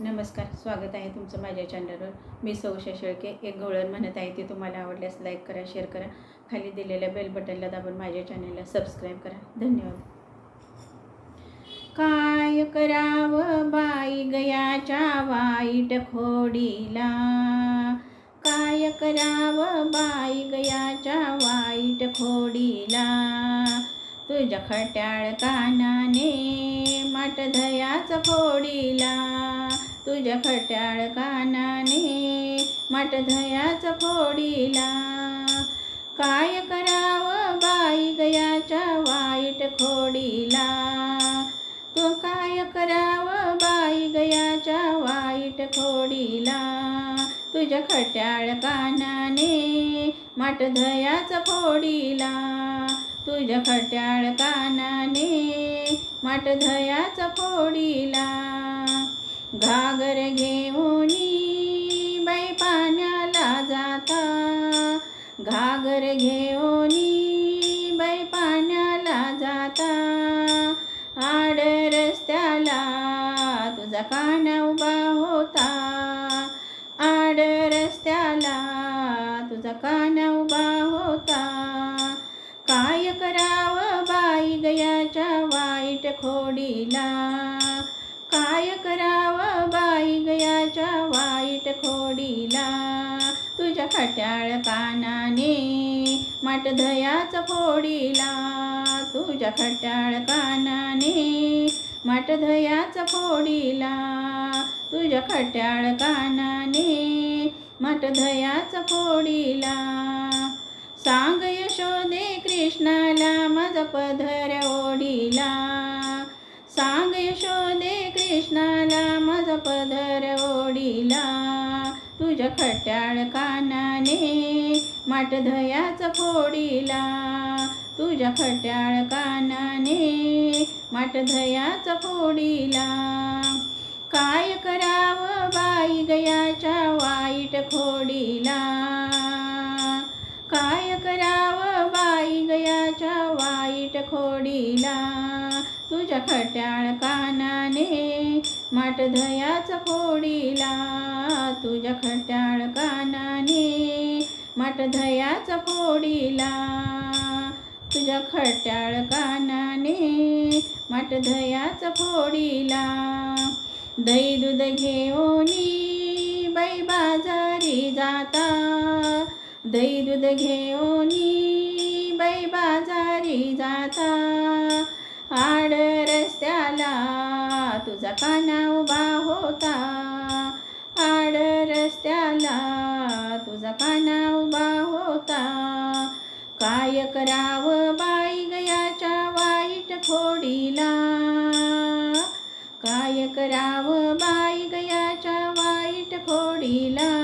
नमस्कार स्वागत आहे तुमचं माझ्या चॅनलवर मी सौशा शेळके एक गवळण म्हणत आहे. ती तुम्हाला आवडल्यास लाईक करा शेअर करा. खाली दिलेल्या बेल बटनला दाबून माझ्या चॅनलला सबस्क्राईब करा. धन्यवाद. काय करावं बाई गयाच्या वाईट खोडीला? काय करावं बाई गयाच्या वाईट खोडीला? तुझ्या खट्याळ कानाने माट धयाच फोडीला. तुझ्या खट्याळ कानाने माट धयाच फोडीला. काय करावं बाई गयाच्या वाईट खोडीला? तू काय करावं बाई गयाच्या वाईट खोडीला? तुझ्या खट्याळ कानाने माट धयाच फोडीला. तुझ्या खट्याळ कानाने मटधयाच फोडीला. घागर घेऊन बाई पाण्याला जाता. घागर घेऊन बाई पाण्याला जाता. आड रस्त्याला तुझा काना उभा होता. आड रस्त्याला तुझा काना उभा करावं बाई गयाच्या वाईट खोडीला? काय करावं बाई गयाच्या वाईट खोडीला? तुझ्या खट्याळ कानाने माट धयाच फोडीला. तुझ्या खट्याळ कानाने माट धयाच फोडीला. तुझ्या खट्याळ कानाने माट धयाच फोडीला. सांग यशो कृष्णाला माझा पधर ओढिला. सांग यशोदे कृष्णाला माझा पदर ओढिला. तुझ्या खट्याळ कानाने माट धयाच फोडीला. तुझ्या खट्याळ कानाने माट धयाच फोडीला. काय करावं बाई गयाच्या वाईट खोडीला. काय करावं बाई गयाच्या वाईट खोडीला? तुझ्या खट्याळ कानाने माट धयाच फोडीला. तुझ्या खट्याळ कानाने माट धयाच फोडीला. तुझ्या खट्याळ कानाने माट धयाच फोडीला. दही दूध घेऊनी बाई बाजारी जाता. दही दूध घेऊनी बाई बाजारी जाता. आड रस्त्याला तुझा काना उभा होता. आड रस्त्याला तुझा काना उभा होता. काय करावं बाई गयाच्या वाईट खोडीला काय करावं बाई गयाच्या वाईट खोडीला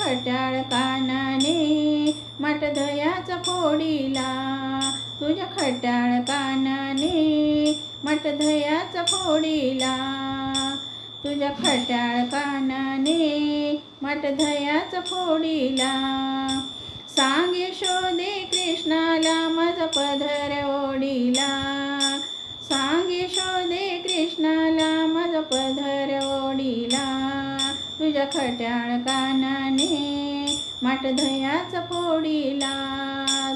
खट्याळ कानाने माट धयाचा फोडीला. तुझ्या खट्याळ कानाने माट धयाचा फोडीला. तुझ्या खट्याळ कानाने माट धयाचा फोडीला. सांग यशोदे कृष्णाला माझा पधर ओढीला. सांग यशोदे कृष्णाला माझा पधर तुझ्या खट्याळ कानाने माट धयाच फोडीला.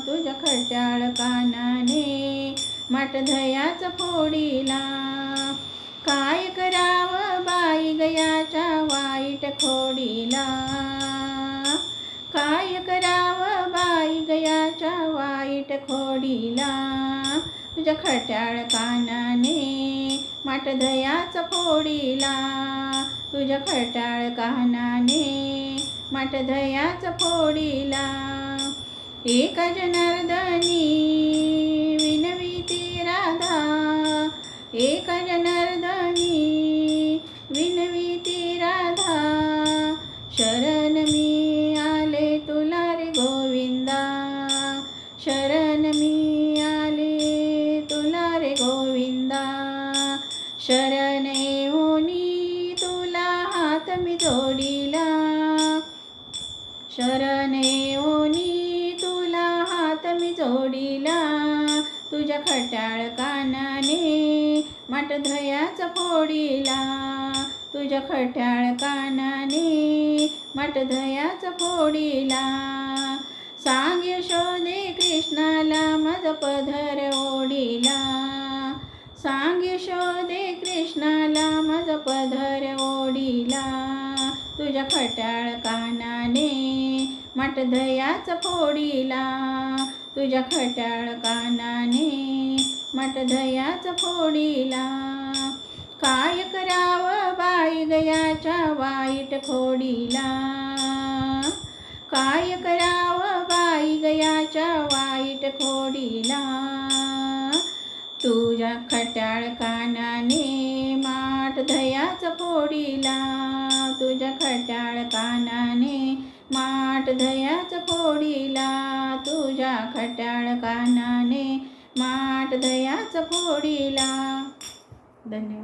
तुझ्या खट्याळ कानाने माट धयाच फोडीला. काय करावं बाई गयाच्या वाईट खोडीला? काय करावं बाई गयाच्या वाईट खोडीला? तुझ्या खट्याळ कानाने माट धयाच फोडीला. तुझ्या खटाळ कानाने माट धयाच फोडीला. एक जनार्दनी विनविती राधा. एक जनार्दनी विनविती राधा. शरण मी आले तुला रे गोविंदा. शरण मी आले तुला रे गोविंदा. शरण शरण ओनी तुला हात मी जोडिला. तुझ्या खट्याळ कानाने माट धयाच फोडीला. तुझ्या खट्याळ कानाने मटधयाच फोडिला. सांग यशोदे कृष्णाला मज पधर ओढिला. सांग यशोदे कृष्णाला मज पधर ओढिला. तुझ्या खट्याळ कानाने मटधयाच फोडीला तुझ्या खट्याळ कानाने मटधयाच फोडीला. काय करावं बाई गयाच्या वाईट खोडीला? काय करावं बाई गयाच्या वाईट खोडीला? तुझ्या खट्याळ कानाने माठ धयाच फोडीला. तुझ्या खट्याळ कानाने माट धयाच फोडीला तुझ्या खट्याळ कानाने. माट दयाच फोडीला. धन्यवाद.